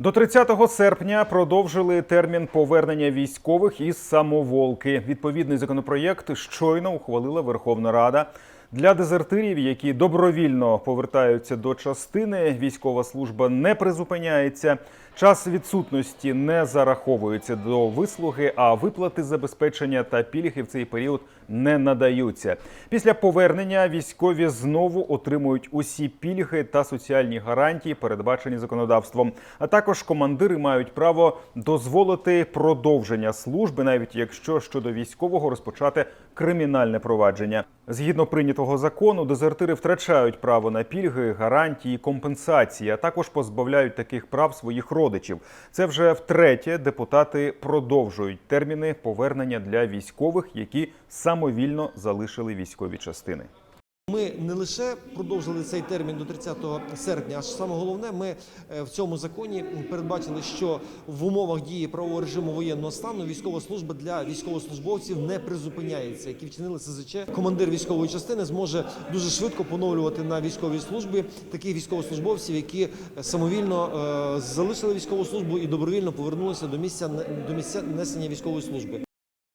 До 30 серпня продовжили термін повернення військових із самоволки. Відповідний законопроєкт щойно ухвалила Верховна Рада. Для дезертирів, які добровільно повертаються до частини, військова служба не призупиняється. Час відсутності не зараховується до вислуги, а виплати забезпечення та пільги в цей період не надаються. Після повернення військові знову отримують усі пільги та соціальні гарантії, передбачені законодавством. А також командири мають право дозволити продовження служби, навіть якщо щодо військового розпочати кримінальне провадження. Згідно прийнятого закону, дезертири втрачають право на пільги, гарантії, компенсації, а також позбавляють таких прав своїх родичів. Це вже втретє депутати продовжують терміни повернення для військових, які самовільно залишили військові частини. Ми не лише продовжили цей термін до 30 серпня, а саме головне, ми е, в цьому законі передбачили, що в умовах дії правового режиму воєнного стану військова служба для військовослужбовців не призупиняється, які вчинили СЗЧ. Командир військової частини зможе дуже швидко поновлювати на військовій службі таких військовослужбовців, які самовільно е, залишили військову службу і добровільно повернулися до місця до місця несення військової служби.